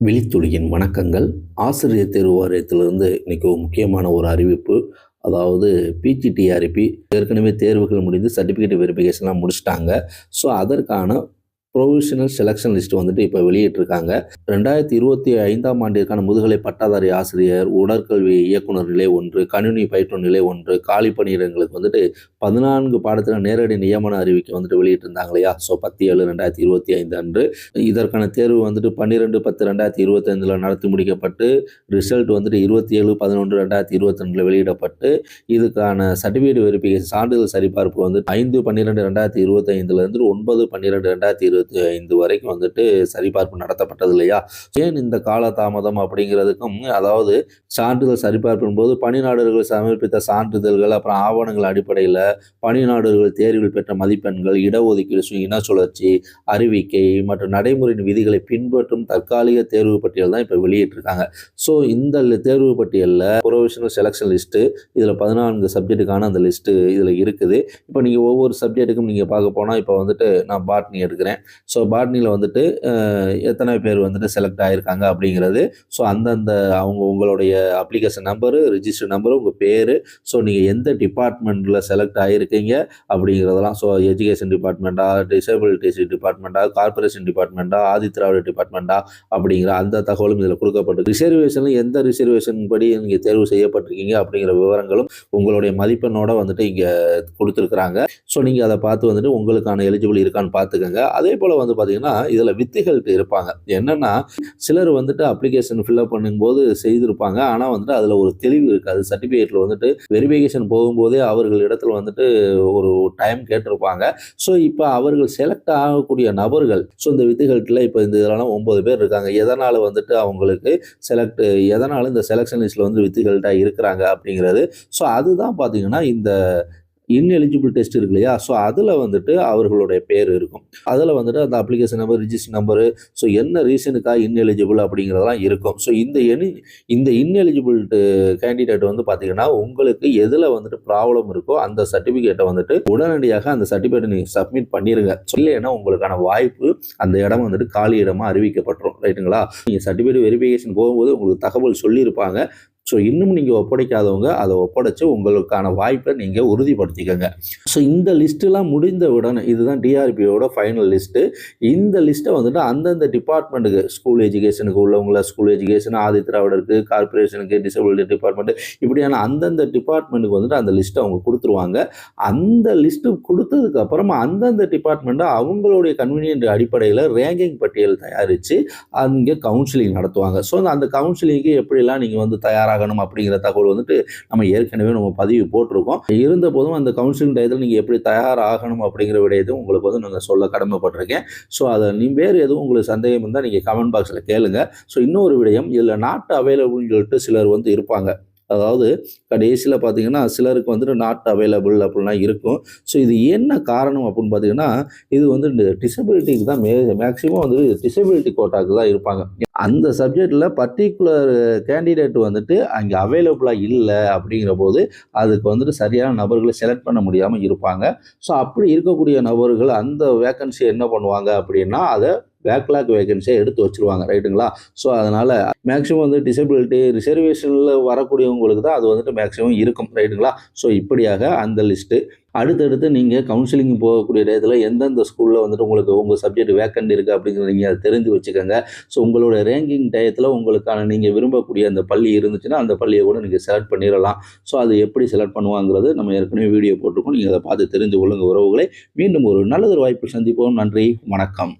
விழித்துளியின் வணக்கங்கள். ஆசிரியர் தேர்வு வாரியத்திலிருந்து இன்றைக்கி ஒரு முக்கியமான ஒரு அறிவிப்பு. அதாவது பிஜிடிஆர்பி ஏற்கனவே தேர்வுகள் முடிந்து சர்டிஃபிகேட் வெரிஃபிகேஷன்லாம் முடிச்சிட்டாங்க. ஸோ அதற்கான ப்ரொவிஷனல் செலெக்ஷன் லிஸ்ட் வந்துட்டு இப்போ வெளியிட்டிருக்காங்க. ரெண்டாயிரத்தி இருபத்தி ஐந்தாம் ஆண்டிற்கான முதுகலை பட்டாதாரி ஆசிரியர் உடற்கல்வி இயக்குனர் நிலை ஒன்று கணினி பயிற்று நிலை ஒன்று காலி பணியிடங்களுக்கு வந்துட்டு பதினான்கு பாடத்தில் நேரடி நியமன அறிவிக்கை வந்துட்டு வெளியிட்டிருந்தாங்க இல்லையா? ஸோ பத்து ஏழு ரெண்டாயிரத்தி இருபத்தி ஐந்து அன்று. இதற்கான தேர்வு வந்துட்டு பன்னிரெண்டு பத்து ரெண்டாயிரத்தி இருபத்தைந்தில் நடத்தி முடிக்கப்பட்டு ரிசல்ட் வந்துட்டு இருபத்தி ஏழு பதினொன்று ரெண்டாயிரத்தி இருபத்தி ரெண்டில் வெளியிடப்பட்டு இதுக்கான சர்டிஃபிகேட் வெரிஃபிகேஷன் சான்றிதழ் சரிபார்ப்பு வந்து ஐந்து பன்னிரெண்டு ரெண்டாயிரத்தி இருபத்தி ஐந்துலேருந்து ஒன்பது பன்னிரெண்டு ரெண்டாயிரத்தி இருபத்தி ஐந்து வரைக்கும் வந்துட்டு சரிபார்ப்பு நடத்தப்பட்டது இல்லையா? ஏன் இந்த காலதாமதம் அப்படிங்கிறதுக்கும் அதாவது சான்றிதழ் சரிபார்ப்பின் போது பணிநாடுகள் சமர்ப்பித்த சான்றிதழ்கள் அப்புறம் ஆவணங்கள் அடிப்படையில் பணிநாடுகள் தேர்வில் பெற்ற மதிப்பெண்கள் இடஒதுக்கீடு இன சுழற்சி அறிவிக்கை மற்றும் நடைமுறையின் விதிகளை பின்பற்றும் தற்காலிக தேர்வு பட்டியல் தான் இப்போ வெளியிட்டிருக்காங்க. ஸோ இந்த தேர்வு பட்டியலில் ப்ரொஃபஷனல் செலெக்ஷன் லிஸ்ட்டு இதில் பதினான்கு சப்ஜெக்ட்டுக்கான அந்த லிஸ்ட்டு இதில் இருக்குது. இப்போ நீங்கள் ஒவ்வொரு சப்ஜெக்ட்டுக்கும் நீங்கள் பார்க்க போனால் இப்போ வந்துட்டு நான் பாட்னி எடுக்கிறேன். ஸோ பாட்னியில் வந்துட்டு எத்தனை பேர் வந்துட்டு செலக்ட் ஆகியிருக்காங்க அப்படிங்கிறது. ஸோ அந்தந்த அவங்க உங்களுடைய அப்ளிகேஷன் நம்பரு ரிஜிஸ்டர் நம்பரு உங்கள் பேர். ஸோ நீங்கள் எந்த டிபார்ட்மெண்ட்டில் செலக்ட் ஆகிருக்கீங்க அப்படிங்கிறதெல்லாம் ஸோ எஜுகேஷன் டிபார்ட்மெண்ட்டா டிசபிலிட்டிஸ் டிபார்ட்மெண்ட்டா கார்பரேஷன் திராவிட ஆதித்ராவிட டிபார்ட்மெண்ட்டா அப்படிங்கிற அந்த தகவலும் இதில் கொடுக்கப்பட்டு ரிசர்வேஷனில் எந்த ரிசர்வேஷன் படி நீங்கள் தேர்வு செய்யப்பட்டிருக்கீங்க அப்படிங்கிற விவரங்களும் உங்களுடைய மதிப்பெண்ணோட வந்துட்டு இங்கே கொடுத்துருக்குறாங்க. ஸோ நீங்கள் அதை பார்த்து வந்துட்டு உங்களுக்கான எலிஜிபிள் இருக்கான்னு பார்த்துக்கோங்க. அதே போல் வந்து பார்த்தீங்கன்னா இதில் வித்துகள் இருப்பாங்க. என்னென்னா சிலர் வந்துட்டு அப்ளிகேஷன் ஃபில்அப் பண்ணும்போது செய்திருப்பாங்க. ஆனால் வந்துட்டு அதில் ஒரு தெளிவு இருக்காது. சர்டிஃபிகேட்டில் வந்துட்டு வெரிஃபிகேஷன் போகும்போதே அவர்கள் இடத்துல வந்துட்டு ஒரு டைம் கேட்டிருப்பாங்க. ஸோ இப்போ அவர்கள் செலக்ட் ஆகக்கூடிய நபர்கள் ஸோ இந்த வித்துகள்ட்டில் இப்போ இந்த இதெல்லாம் ஒம்பது பேர் இருக்காங்க. எதனால் வந்துட்டு அவங்களுக்கு செலக்ட் எதனால் இந்த செலெக்ஷன் லிஸ்ட்டில் வந்து வித்துகள்கிட்ட இருக்கிறாங்க அப்படிங்கிறது? ஸோ அதுதான் பார்த்தீங்கன்னா இந்த இன்எலிஜிபிள் டெஸ்ட் இருக்கு இல்லையா ஸோ அதில் வந்துட்டு அவர்களுடைய பேர் இருக்கும். அதில் வந்துட்டு அந்த application number register number so என்ன ரீசனுக்காக இன்எலிஜிபிள் அப்படிங்கிறதெல்லாம் இருக்கும். ஸோ இந்த எனி இந்த இன்எலிஜிபிள் கேண்டிடேட் uh, வந்து பார்த்தீங்கன்னா உங்களுக்கு எதில் வந்துட்டு ப்ராப்ளம் இருக்கோ அந்த சர்டிஃபிகேட்டை வந்துட்டு உடனடியாக அந்த சர்டிஃபிகேட்டை நீங்கள் சப்மிட் பண்ணிடுங்க இல்லைன்னா உங்களுக்கான வாய்ப்பு அந்த இடம் வந்துட்டு காலி இடமா அறிவிக்கப்பட்டுரும். ரைட்டுங்களா நீங்கள் சர்டிஃபிகேட் வெரிஃபிகேஷன் போகும்போது உங்களுக்கு தகவல் சொல்லியிருப்பாங்க. ஸோ இன்னும் நீங்கள் ஒப்படைக்காதவங்க அதை ஒப்படைச்சு உங்களுக்கான வாய்ப்பை நீங்கள் உறுதிப்படுத்திக்கோங்க. ஸோ இந்த லிஸ்ட்டுலாம் முடிந்த உடனே இதுதான் டிஆர்பியோட ஃபைனல் லிஸ்ட்டு இந்த லிஸ்ட்டை வந்துட்டு அந்தந்த டிபார்ட்மெண்ட்டுக்கு ஸ்கூல் எஜுகேஷனுக்கு உள்ளவங்கள ஸ்கூல் எஜுகேஷன் ஆதித்ராவிடருக்கு கார்பரேஷனுக்கு டிசபிலிட்டி டிபார்ட்மெண்ட்டு இப்படியான அந்தந்த டிபார்ட்மெண்ட்டுக்கு வந்துட்டு அந்த லிஸ்ட்டை அவங்க கொடுத்துருவாங்க. அந்த லிஸ்ட்டு கொடுத்ததுக்கு அப்புறமா அந்தந்த டிபார்ட்மெண்ட்டை அவங்களுடைய கன்வீனியன்ட் அடிப்படையில் ரேங்கிங் பட்டியல் தயாரித்து அங்கே கவுன்சிலிங் நடத்துவாங்க. ஸோ அந்த கவுன்சிலிங்க்கு எப்படிலாம் நீங்கள் வந்து தயாராக ஆகணும் அப்படிங்கிற தகவல் வந்துட்டு நம்ம ஏற்கனவே நம்ம பதிவு போட்டிருக்கோம். இருந்த போதும் அந்த கவுன்சிலிங் டயத்தில் நீங்கள் எப்படி தயாராகணும் அப்படிங்கிற விடயத்தையும் உங்களுக்கு வந்து நாங்கள் சொல்ல கடமைப்பட்டிருக்கேன். ஸோ அதை நீ வேறு எதுவும் உங்களுக்கு சந்தேகம் இருந்தால் நீங்கள் கமெண்ட் பாக்ஸில் கேளுங்க. ஸோ இன்னொரு விடயம் இதில் நாட் அவைலபிள்னு சொல்லிட்டு சிலர் வந்து இருப்பாங்க. அதாவது கடைசியில் பார்த்தீங்கன்னா சிலருக்கு வந்துட்டு நாட் அவைலபிள் அப்படிலாம் இருக்கும். ஸோ இது என்ன காரணம் அப்படின்னு பார்த்தீங்கன்னா இது வந்து இந்த டிசபிலிட்டிக்கு தான் மே மேக்ஸிமம் வந்து டிசபிலிட்டி கோட்டாக்கு தான் இருப்பாங்க. அந்த சப்ஜெக்டில் பர்டிகுலர் கேண்டிடேட் வந்துட்டு அங்கே அவைலபிளாக இல்லை அப்படிங்கிற போது அதுக்கு வந்துட்டு சரியான நபர்களை செலக்ட் பண்ண முடியாமல் இருப்பாங்க. ஸோ அப்படி இருக்கக்கூடிய நபர்கள் அந்த வேக்கன்சி என்ன பண்ணுவாங்க அப்படின்னா அதை பேக்லாக் வேகன்சியை எடுத்து வச்சிருவாங்க ரைட்டுங்களா ஸோ அதனால் மேக்ஸிமம் வந்து டிசபிலிட்டி ரிசர்வேஷனில் வரக்கூடியவங்களுக்கு தான் அது வந்துட்டு மேக்ஸிமம் இருக்கும் ரைட்டுங்களா ஸோ இப்படியாக அந்த லிஸ்ட்டு அடுத்தடுத்து நீங்கள் கவுன்சிலிங் போகக்கூடிய டயத்தில் எந்தெந்த ஸ்கூலில் வந்துட்டு உங்களுக்கு உங்கள் சப்ஜெக்ட் வேக்கண்ட் இருக்குது அப்படிங்கிறத நீங்கள் அதை தெரிஞ்சு வச்சுக்கோங்க. ஸோ உங்களோட ரேங்கிங் டயத்தில் உங்களுக்கான நீங்கள் விரும்பக்கூடிய அந்த பள்ளி இருந்துச்சுன்னா அந்த பள்ளியை கூட நீங்கள் செலக்ட் பண்ணிடலாம். ஸோ அதை எப்படி செலக்ட் பண்ணுவாங்கிறது நம்ம ஏற்கனவே வீடியோ போட்டிருக்கோம். நீங்கள் அதை பார்த்து தெரிஞ்சு கொள்ளுங்கள் உறவுகளை. மீண்டும் ஒரு நல்லதொரு வாய்ப்பு சந்திப்போம். நன்றி. வணக்கம்.